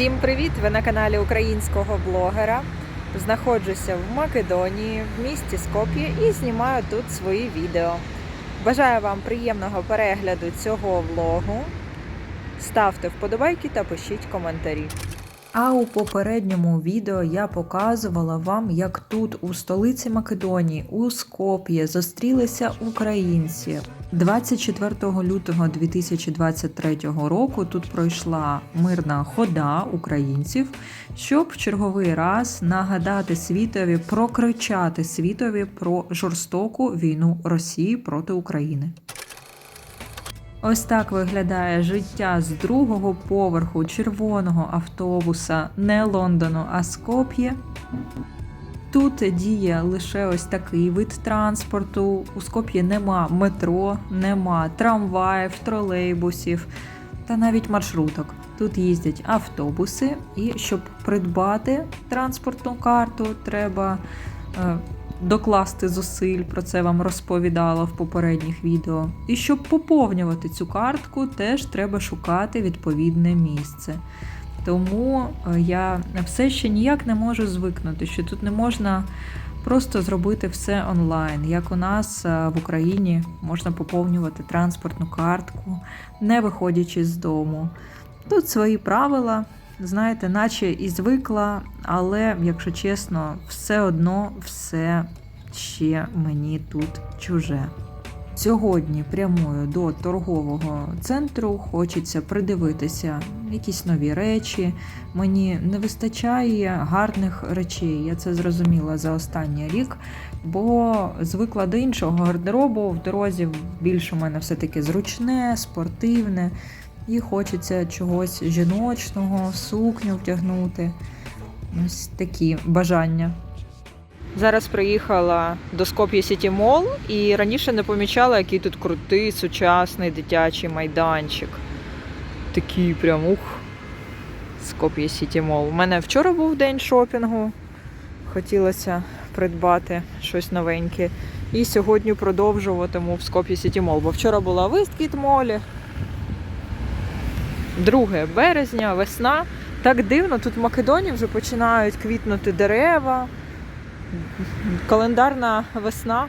Всім привіт! Ви на каналі українського блогера. Знаходжуся в Македонії, в місті Скоп'є і знімаю тут свої відео. Бажаю вам приємного перегляду цього влогу. Ставте вподобайки та пишіть коментарі. А у попередньому відео я показувала вам, як тут у столиці Македонії, у Скоп'є, зустрілися українці. 24 лютого 2023 року тут пройшла мирна хода українців, щоб в черговий раз нагадати світові, прокричати світові про жорстоку війну Росії проти України. Ось так виглядає життя з другого поверху червоного автобуса не Лондону, а Скоп'є. Тут діє лише ось такий вид транспорту. У Скоп'є нема метро, нема трамваїв, тролейбусів та навіть маршруток. Тут їздять автобуси, і щоб придбати транспортну карту, треба е, докласти зусиль, про це вам розповідала в попередніх відео. І щоб поповнювати цю картку, теж треба шукати відповідне місце. Тому е, я все ще ніяк не можу звикнути, що тут не можна просто зробити все онлайн. Як у нас е, в Україні можна поповнювати транспортну картку, не виходячи з дому. Тут свої правила, знаєте, наче і звикла, але, якщо чесно, все одно все ще мені тут чуже. Сьогодні прямую до торгового центру. Хочеться придивитися якісь нові речі. Мені не вистачає гарних речей. Я це зрозуміла за останній рік, бо звикла до іншого гардеробу. В дорозі більше у мене все таки зручне, спортивне, і хочеться чогось жіночного, сукню втягнути. Ось такі бажання. Зараз приїхала до Скоп'є Сіті Мол і раніше не помічала, який тут крутий, сучасний дитячий майданчик. Такий прям ух. Скоп'є Сіті Мол. У мене вчора був день шопінгу. Хотілося придбати щось новеньке. І сьогодні продовжуватиму в Скоп'є Сіті Мол. Бо вчора була Висткіт молі. 2 березня, весна. Так дивно, тут в Македонії вже починають квітнути дерева календарна весна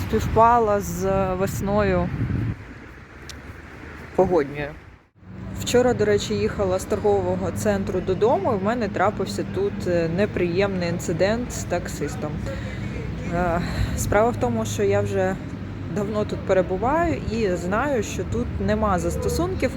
співпала з весною погодньою. Вчора, до речі, їхала з торгового центру додому, і в мене трапився тут е, неприємний інцидент з таксистом. Е, Справа в тому, що я вже давно тут перебуваю і знаю, що тут нема застосунків,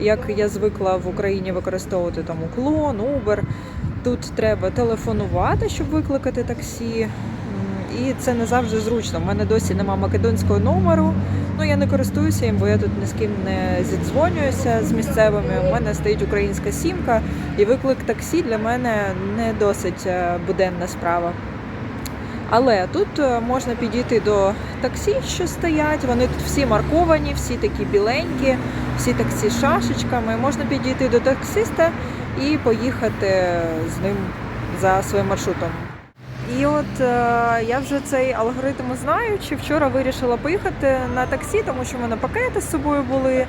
як я звикла в Україні використовувати там уклон, Uber. Тут треба телефонувати, щоб викликати таксі. І це не завжди зручно. У мене досі нема македонського номеру. Ну я не користуюся їм, бо я тут ні з ким не зідзвонююся з місцевими. У мене стоїть українська сімка, і виклик таксі для мене не досить е, буденна справа. Але тут е, можна підійти до таксі, що стоять. Вони тут всі марковані, всі такі біленькі, всі таксі з шашечками. Можна підійти до таксиста і поїхати з ним за своїм маршрутом. І от е, я вже цей алгоритм знаю, чи вчора вирішила поїхати на таксі, тому що в мене пакети з собою були.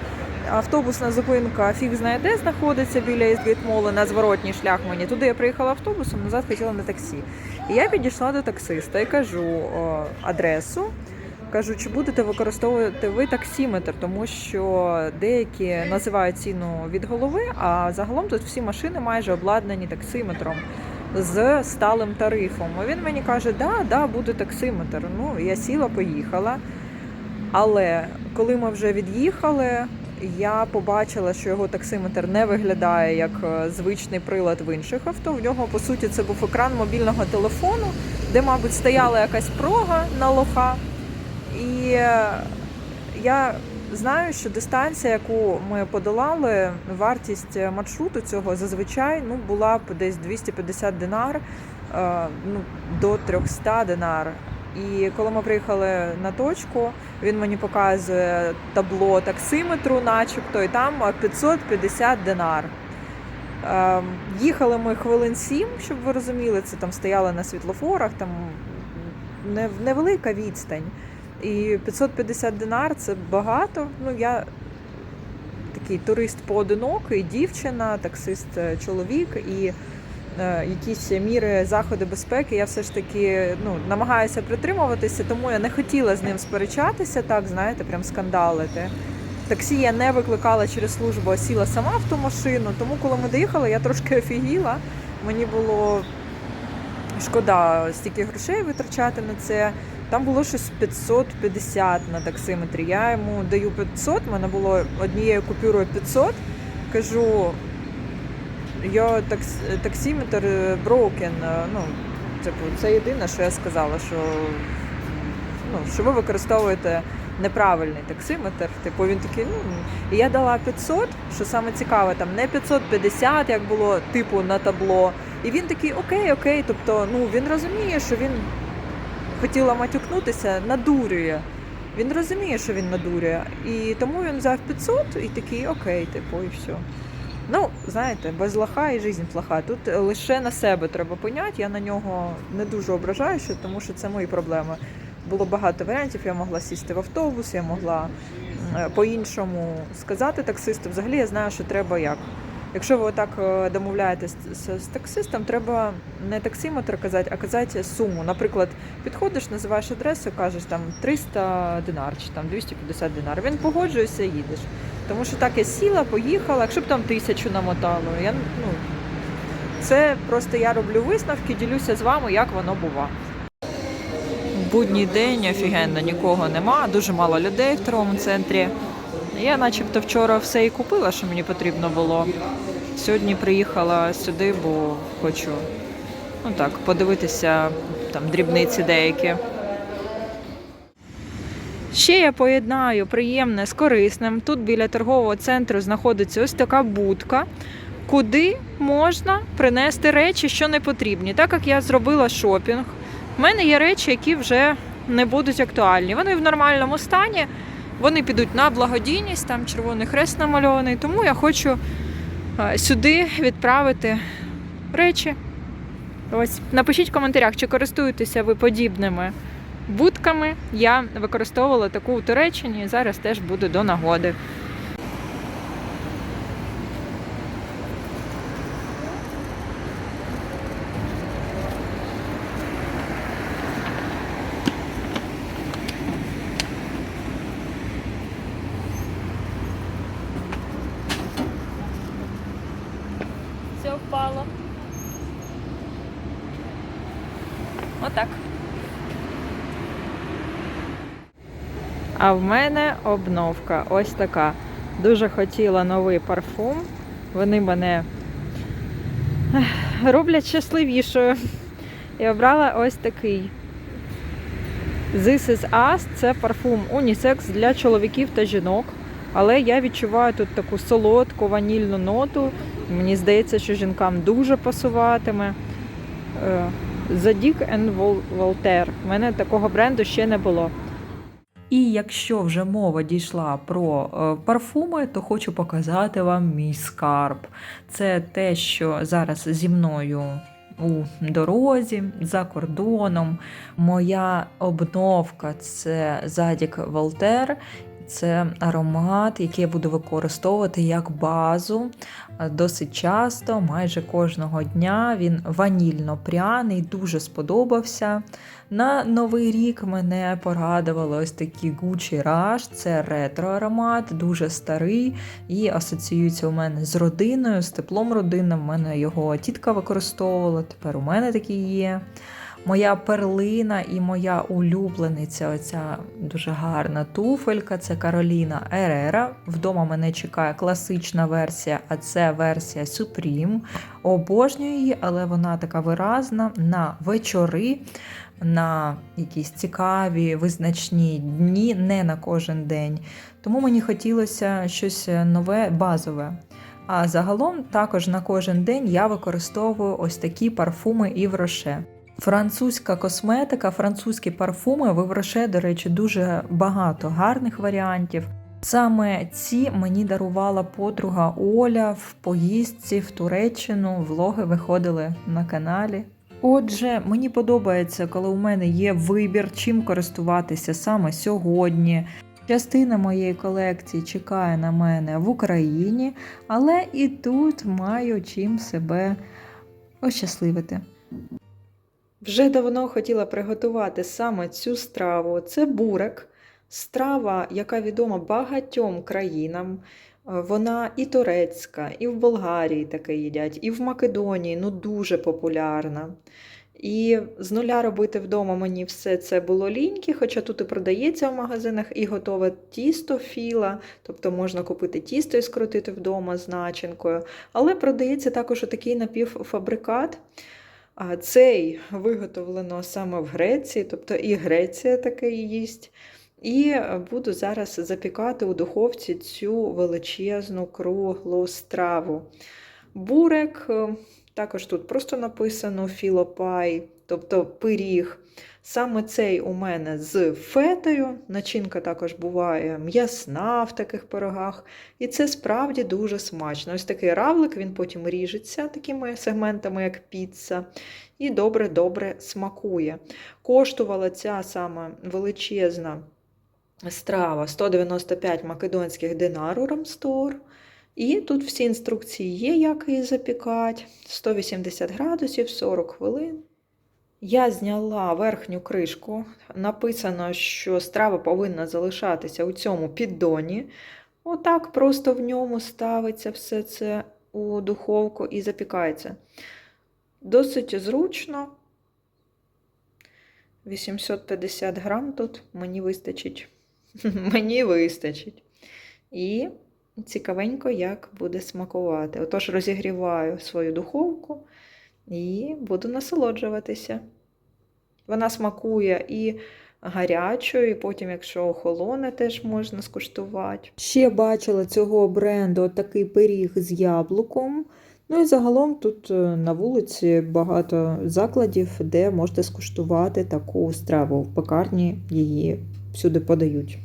Автобусна зупинка фіг знає де знаходиться біля Ізгейтмолу на зворотній шлях мені. Туди я приїхала автобусом, назад хотіла на таксі. І я підійшла до таксиста і кажу о, адресу. Кажу, чи будете використовувати ви таксіметр, тому що деякі називають ціну від голови, а загалом тут всі машини майже обладнані таксиметром з сталим тарифом. Він мені каже, да, да, буде таксиметр. Ну, я сіла, поїхала. Але коли ми вже від'їхали, я побачила, що його таксиметр не виглядає як е, звичний прилад в інших авто. В нього, по суті, це був екран мобільного телефону, де, мабуть, стояла якась прога на лоха. І е, я знаю, що дистанція, яку ми подолали, вартість маршруту цього зазвичай ну, була б десь 250 динар е, ну, до 300 динар. І коли ми приїхали на точку, він мені показує табло таксиметру, начебто, і там 550 динар. Їхали ми хвилин сім, щоб ви розуміли, це там стояли на світлофорах, там невелика відстань. І 550 динар це багато. Ну, я такий турист поодинокий, дівчина, таксист е, чоловік і е, якісь міри заходи безпеки. Я все ж таки ну, намагаюся притримуватися, тому я не хотіла з ним сперечатися, так знаєте, прям скандалити. Таксі я не викликала через службу, а сіла сама в ту машину. Тому, коли ми доїхали, я трошки офігіла. Мені було шкода стільки грошей витрачати на це. Там було щось 550 на таксиметрі. Я йому даю 500, в мене було однією купюрою 500. Кажу, я такс, таксиметр broken. Ну, типу, це єдине, що я сказала, що, ну, що ви використовуєте неправильний таксиметр. Типу він такий, ну і я дала 500, що саме цікаве, там не 550, як було типу на табло. І він такий, окей, окей. Тобто, ну він розуміє, що він хотіла матюкнутися, надурює. Він розуміє, що він надурює. І тому він взяв 500 і такий, окей, типу, і все. Ну, знаєте, без лоха і жизнь плоха. Тут лише на себе треба поняти. Я на нього не дуже ображаюся, тому що це мої проблеми. Було багато варіантів. Я могла сісти в автобус, я могла по-іншому сказати таксисту. Взагалі я знаю, що треба як. Якщо ви отак е, домовляєтесь з, таксистом, треба не таксиметр казати, а казати суму. Наприклад, підходиш, називаєш адресу, кажеш там 300 динар чи там 250 динар. Він погоджується їдеш. Тому що так я сіла, поїхала, якщо б там тисячу намотало, я ну це просто я роблю висновки, ділюся з вами, як воно бува. Будній день офігенно нікого нема, дуже мало людей в торговому центрі. Я начебто вчора все і купила, що мені потрібно було. Сьогодні приїхала сюди, бо хочу ну так, подивитися там дрібниці деякі. Ще я поєднаю приємне з корисним. Тут біля торгового центру знаходиться ось така будка, куди можна принести речі, що не потрібні. Так як я зробила шопінг, в мене є речі, які вже не будуть актуальні. Вони в нормальному стані, вони підуть на благодійність, там червоний хрест намальований. Тому я хочу е, сюди відправити речі. Ось напишіть в коментарях, чи користуєтеся ви подібними будками. Я використовувала таку у Туреччині і зараз теж буду до нагоди. Впало. Отак. А в мене обновка ось така. Дуже хотіла новий парфум. Вони мене роблять щасливішою. І обрала ось такий. This is Us це парфум унісекс для чоловіків та жінок. Але я відчуваю тут таку солодку ванільну ноту. Мені здається, що жінкам дуже пасуватиме. Е, and Voltaire. У мене такого бренду ще не було. І якщо вже мова дійшла про е, парфуми, то хочу показати вам мій скарб. Це те, що зараз зі мною у дорозі, за кордоном. Моя обновка це Задік Волтер. Це аромат, який я буду використовувати як базу досить часто, майже кожного дня. Він ванільно-пряний, дуже сподобався. На новий рік мене порадували ось такі Gucci Rush. Це ретро-аромат, дуже старий і асоціюється у мене з родиною, з теплом родини. У мене його тітка використовувала, тепер у мене такий є. Моя перлина і моя улюблениця, оця дуже гарна туфелька, це Кароліна Ерера. Вдома мене чекає класична версія, а це версія Supreme. Обожнюю її, але вона така виразна на вечори, на якісь цікаві визначні дні, не на кожен день. Тому мені хотілося щось нове, базове. А загалом також на кожен день я використовую ось такі парфуми і в роше. Французька косметика, французькі парфуми в Івроше, до речі, дуже багато гарних варіантів. Саме ці мені дарувала подруга Оля в поїздці в Туреччину. Влоги виходили на каналі. Отже, мені подобається, коли у мене є вибір, чим користуватися саме сьогодні. Частина моєї колекції чекає на мене в Україні, але і тут маю чим себе ощасливити. Вже давно хотіла приготувати саме цю страву. Це бурек, страва, яка відома багатьом країнам. Е, Вона і турецька, і в Болгарії таке їдять, і в Македонії ну дуже популярна. І з нуля робити вдома мені все це було ліньки, хоча тут і продається в магазинах і готове тісто філа, тобто можна купити тісто і скрутити вдома з начинкою. Але продається також такий напівфабрикат. А Цей виготовлено саме в Греції, тобто і Греція таке їсть. І буду зараз запікати у духовці цю величезну круглу страву. Бурек, е, також тут просто написано філопай, тобто пиріг. Саме цей у мене з фетою. Начинка також буває м'ясна в таких пирогах. І це справді дуже смачно. Ось такий равлик, він потім ріжеться такими сегментами, як піца, і добре-добре смакує. Коштувала ця саме величезна страва 195 македонських динар у Рамстор. І тут всі інструкції є, як її запікати. 180 градусів, 40 хвилин. Я зняла верхню кришку. Написано, що страва повинна залишатися у цьому піддоні. Отак просто в ньому ставиться все це у духовку і запікається. Досить зручно. 850 грам тут мені вистачить. Мені вистачить. І цікавенько, як буде смакувати. Отож, розігріваю свою духовку і буду насолоджуватися. Вона смакує і гарячою, і потім, якщо охолоне, теж можна скуштувати. Ще бачила цього бренду такий пиріг з яблуком. Ну і загалом тут е, на вулиці багато закладів, де можете скуштувати таку страву. В пекарні її всюди подають.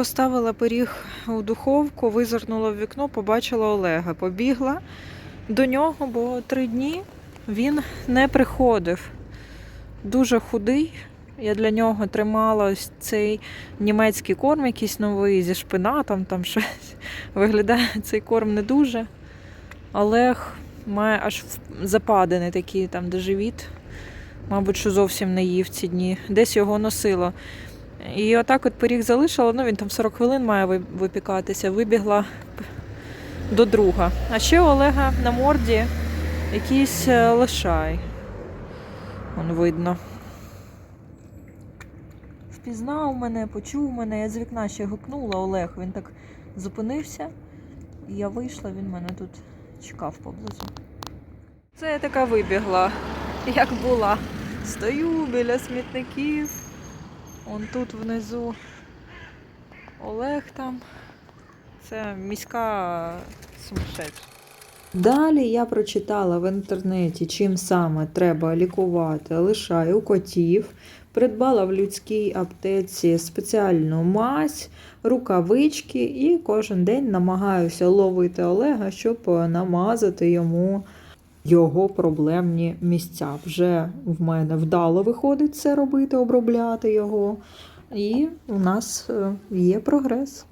Поставила пиріг у духовку, визирнула в вікно, побачила Олега. Побігла до нього, бо три дні він не приходив. Дуже худий. Я для нього тримала ось цей німецький корм, якийсь новий зі шпинатом, там щось. Виглядає цей корм не дуже. Олег має аж западини такі, там, де живіт. Мабуть, що зовсім не їв ці дні. Десь його носило. І отак от пиріг залишила, ну він там 40 хвилин має випікатися, вибігла до друга. А ще у Олега на морді якийсь е, лишай. Вон видно. Впізнав мене, почув мене, я з вікна ще гукнула Олег. Він так зупинився. І я вийшла, він мене тут чекав поблизу. Це я така вибігла, як була. Стою біля смітників. Он тут внизу Олег там. Це міська сумасшедша. Далі я прочитала в інтернеті, чим саме треба лікувати лишай у котів. Придбала в людській аптеці спеціальну мазь, рукавички і кожен день намагаюся ловити Олега, щоб намазати йому його проблемні місця. Вже в мене вдало виходить це робити, обробляти його. І у нас е, є прогрес.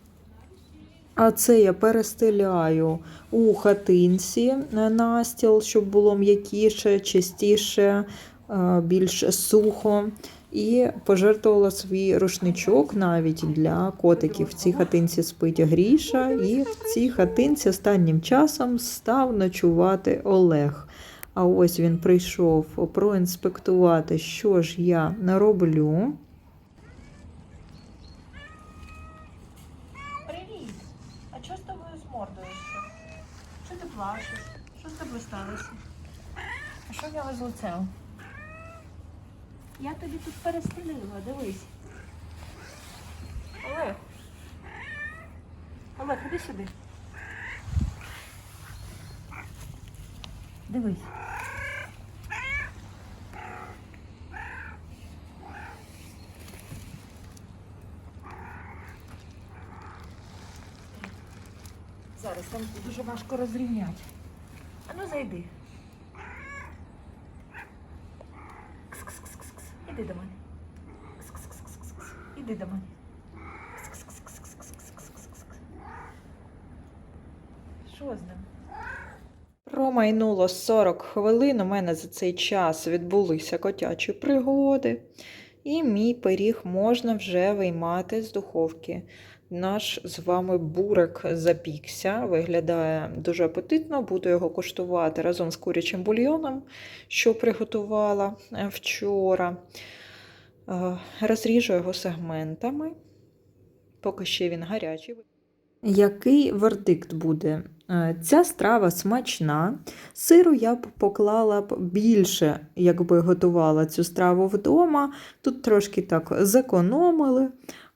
А це я перестеляю у хатинці на настіл, щоб було м'якіше, чистіше, е, більш сухо. І пожертвувала свій рушничок навіть для котиків. В цій хатинці спить Гріша, і в цій хатинці останнім часом став ночувати Олег. А ось він прийшов проінспектувати, що ж я нароблю. Привіт! А чого з тобою змордуєшся? Що ти плачеш? Що з тобою сталося? А що в нього з лицем? Я тобі тут перестелила, дивись. Олег. Олег, іди сюди. Дивись. Зараз Там дуже важко розрівняти. А ну зайди. Іди до мене. Іди до мене. Що з ним? Промайнуло 40 хвилин. У мене за цей час відбулися котячі пригоди. І мій пиріг можна вже виймати з духовки. Наш з вами бурик запікся, виглядає дуже апетитно. Буду його куштувати разом з курячим бульйоном, що приготувала е, вчора. Е, Розріжу його сегментами, поки ще він гарячий. Який вердикт буде? Е, Ця страва смачна. Сиру я б поклала б більше, якби готувала цю страву вдома. Тут трошки так зекономили.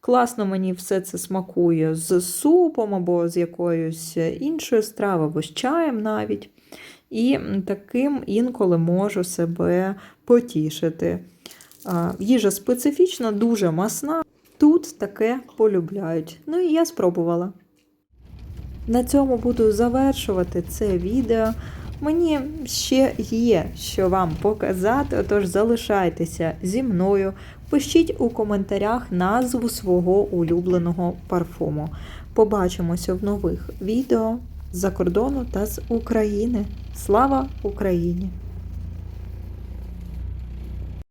Класно мені все це смакує з супом або з якоюсь іншою стравою, або з чаєм навіть. І таким інколи можу себе потішити. Їжа специфічна, дуже масна. Тут таке полюбляють. Ну і я спробувала. На цьому буду завершувати це відео. Мені ще є що вам показати, отож залишайтеся зі мною. Пишіть у коментарях назву свого улюбленого парфуму. Побачимося в нових відео з-за кордону та з України. Слава Україні!